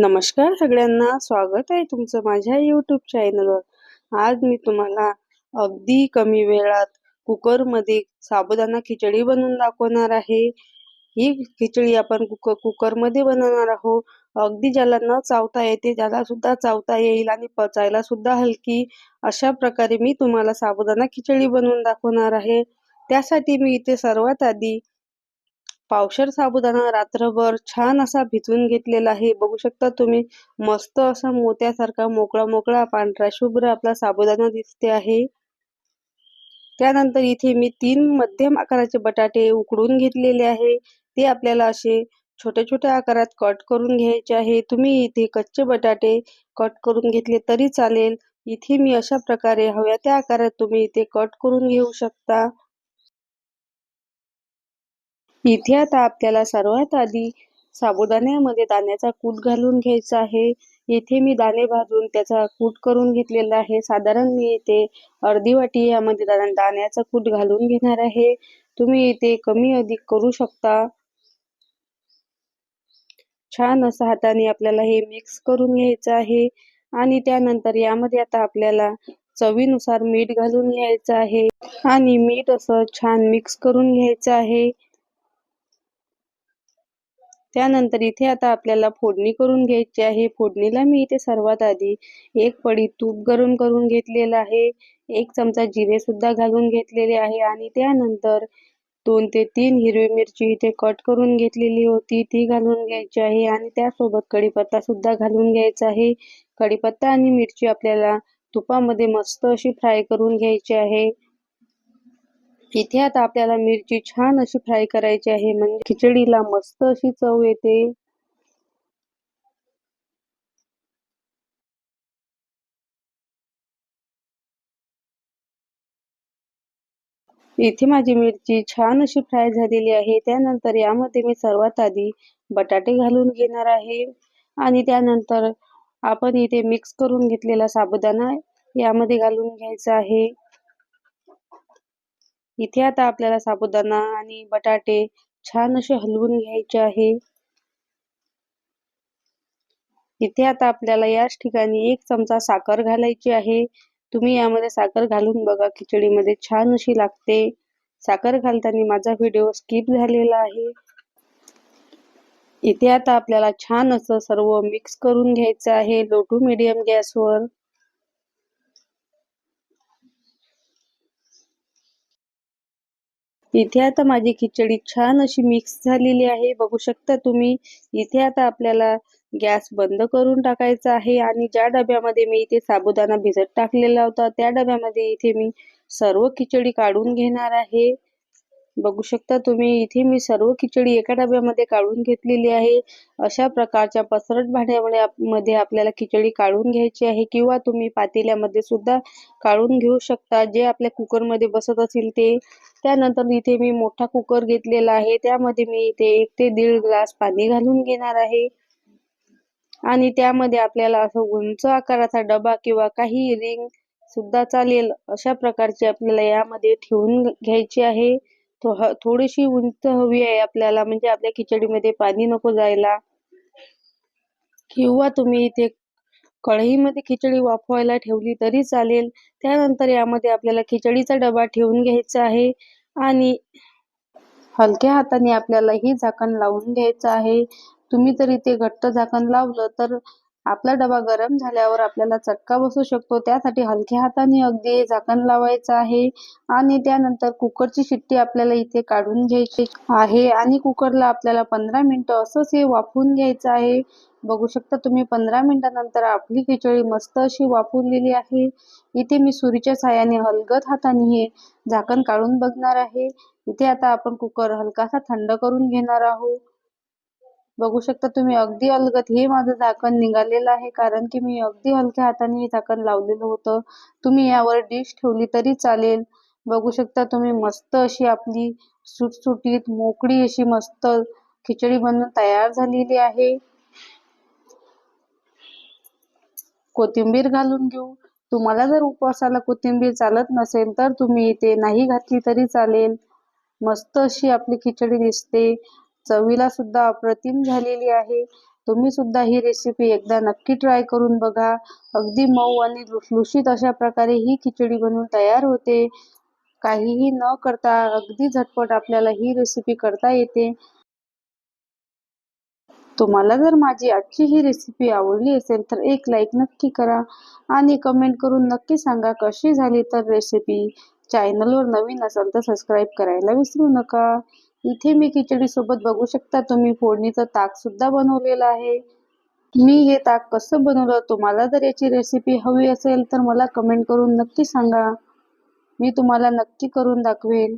नमस्कार सगळ्यांना. स्वागत आहे तुमचं माझ्या युट्यूब चॅनलवर आज मी तुम्हाला अगदी कमी वेळात कुकरमध्ये साबुदाणा खिचडी बनवून दाखवणार आहे. ही खिचडी आपण कुकर कुकरमध्ये बनवणार आहोत. अगदी ज्याला न चावता येते त्याला सुद्धा चावता येईल आणि पचायला सुद्धा हलकी. अशा प्रकारे मी तुम्हाला साबुदाणा खिचडी बनवून दाखवणार आहे. त्यासाठी मी इथे सर्वात आधी पावशर साबुदाणा रात्रभर छान असा भिजवून घेतलेला आहे. बघू शकता तुम्ही मस्त असा मोत्यासारखा मोकळा मोकळा पांढरा शुभ्र आपला साबुदाणा दिसते आहे. त्यानंतर इथे मी तीन मध्यम आकाराचे बटाटे उकडून घेतलेले आहे. ते आपल्याला असे छोट्या छोट्या आकारात कट करून घ्यायचे आहे. तुम्ही इथे कच्चे बटाटे कट करून घेतले तरी चालेल. इथे मी अशा प्रकारे हव्या त्या आकारात तुम्ही इथे कट करून घेऊ शकता. इथे आता आपल्याला सर्वात आधी साबुदाण्यामध्ये दाण्याचा कूट घालून घ्यायचा आहे. इथे मी दाणे भाजून त्याचा कूट करून घेतलेला आहे. साधारण मी इथे अर्धी वाटी यामध्ये दाण्याचा कूट घालून घेणार आहे. तुम्ही इथे कमी अधिक करू शकता. छान असं हाताने आपल्याला हे मिक्स करून घ्यायचं आहे. आणि त्यानंतर यामध्ये आता आपल्याला चवीनुसार मीठ घालून घ्यायचं आहे. आणि मीठ असं छान मिक्स करून घ्यायचं आहे. त्यानंतर इथे आता आपल्याला फोडणी करून घ्यायची आहे. फोडणीला मी इथे सर्वात आधी एक पडी तूप गरम करून घेतलेलं आहे. एक चमचा जिरे सुद्धा घालून घेतलेले आहे आणि त्यानंतर दोन ते तीन हिरवी मिरची इथे कट करून घेतलेली होती. ती घालून घ्यायची आहे आणि त्यासोबत कढीपत्ता सुद्धा घालून घ्यायचा आहे. कढीपत्ता आणि मिरची आपल्याला तुपामध्ये मस्त अशी फ्राय करून घ्यायची आहे. इथे आता आपल्याला मिरची छान अशी फ्राय करायची आहे. म्हणजे खिचडीला मस्त अशी चव येते. इथे माझी मिरची छान अशी फ्राय झालेली आहे. त्यानंतर यामध्ये मी सर्वात आधी बटाटे घालून घेणार आहे. आणि त्यानंतर आपण इथे मिक्स करून घेतलेला साबुदाणा यामध्ये घालून घ्यायचा आहे. इथे आता आपल्याला साबुदाणा आणि बटाटे छान असे हलवून घ्यायचे आहे. इथे आता आपल्याला याच ठिकाणी एक चमचा साखर घालायची आहे. तुम्ही यामध्ये साखर घालून बघा खिचडीमध्ये छान अशी लागते. साखर घालताना माझा व्हिडिओ स्किप झालेला आहे. इथे आता आपल्याला छान असं सर्व मिक्स करून घ्यायचं आहे. लो टू मिडियम गॅसवर. इथे आता माझी खिचडी छान अशी मिक्स झालेली आहे. बघू शकता तुम्ही इथे आता आपल्याला गॅस बंद करून टाकायचा आहे आणि ज्या डब्यामध्ये मी इथे साबुदाणा भिजत टाकलेला होता त्या डब्यामध्ये इथे मी सर्व खिचडी काढून घेणार आहे. बघू शकता तुम्ही इथे मी सर्व खिचडी एका डब्यामध्ये काढून घेतलेली आहे. अशा प्रकारच्या पसरट भांड्यामध्ये आपल्याला खिचडी काढून घ्यायची आहे किंवा तुम्ही पातेल्यामध्ये सुद्धा काढून घेऊ शकता. जे आपल्या कुकरमध्ये बसत असेल ते त्यानंतर इथे मी मोठा कुकर घेतलेला आहे. त्यामध्ये मी इथे एक ते दीड ग्लास पाणी घालून घेणार आहे. आणि त्यामध्ये आपल्याला असं उंच आकाराचा डबा किंवा काही रिंग सुद्धा चालेल. अशा प्रकारची आपल्याला यामध्ये ठेवून घ्यायची आहे. थोडीशी उंच हवी आहे आपल्याला म्हणजे आपल्या खिचडीमध्ये पाणी नको जायला. किंवा तुम्ही इथे कढईमध्ये खिचडी वाफवायला ठेवली तरी चालेल. त्यानंतर यामध्ये आपल्याला खिचडीचा डबा ठेवून घ्यायचा आहे. आणि हलक्या हाताने आपल्याला ही झाकण लावून घ्यायचं आहे. तुम्ही जर इथे घट्ट झाकण लावलं तर आपला डबा गरम झाल्यावर आपल्याला चटका बसू शकतो. त्यासाठी हलक्या हाताने अगदी झाकण लावायचं आहे आणि त्यानंतर कुकरची शिट्टी आपल्याला इथे काढून घ्यायची आहे आणि कुकरला आपल्याला पंधरा मिनिटं असंच हे वाफवून घ्यायचं आहे. बघू शकता तुम्ही पंधरा मिनिटानंतर आपली खिचडी मस्त अशी वापरलेली आहे. इथे मी सुरीच्या साह्याने हलगत हाताने हे झाकण काढून बघणार आहे. इथे आता आपण कुकर हलकासा थंड करून घेणार आहोत. बघू शकता तुम्ही अगदी अलगत हे माझं झाकण निघालेलं आहे कारण की मी अगदी हलक्या हाताने हे झाकण लावलेलं होतं. तुम्ही यावर डिश ठेवली तरी चालेल. बघू शकता तुम्ही मस्त अशी आपली सुटसुटीत मोकळी अशी मस्त खिचडी बनवून तयार झालेली आहे. कोथिंबीर घालून घेऊ. तुम्हाला जर उपवासाला कोथिंबीर चालत नसेल तर तुम्ही ते नाही घातली तरी चालेल. मस्त अशी आपली खिचडी दिसते. चवीला सुद्धा अप्रतिम झालेली आहे. तुम्ही सुद्धा ही रेसिपी एकदा नक्की ट्राय करून बघा. अगदी मऊ आणि लुसलुशीत अशा प्रकारे ही खिचडी बनवून तयार होते. काहीही न करता अगदी झटपट आपल्याला ही रेसिपी करता येते. तुम्हाला जर माझी आजची ही रेसिपी आवडली असेल तर एक लाईक नक्की करा आणि कमेंट करून नक्की सांगा कशी झाली तर रेसिपी चॅनलवर नवीन असाल तर सबस्क्राईब करायला विसरू नका. इथे मी खिचडी सोबत बघू शकता. तुम्ही फोडणीचं ताक सुद्धा बनवलेलं आहे. मी हे ताक कसं बनवलं तुम्हाला जर याची रेसिपी हवी असेल तर मला कमेंट करून नक्की सांगा. मी तुम्हाला नक्की करून दाखवेन.